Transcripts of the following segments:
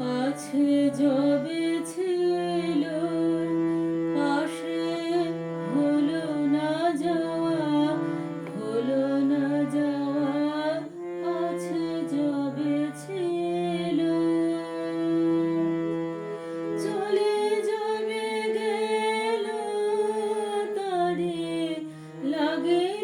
আছে যবে ছিল, পাশে হলো না যাওয়া, হলো না যাওয়া আছে যবে ছিল। চলে যাবে গেল, তারে লাগে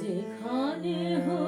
যেখানে হোক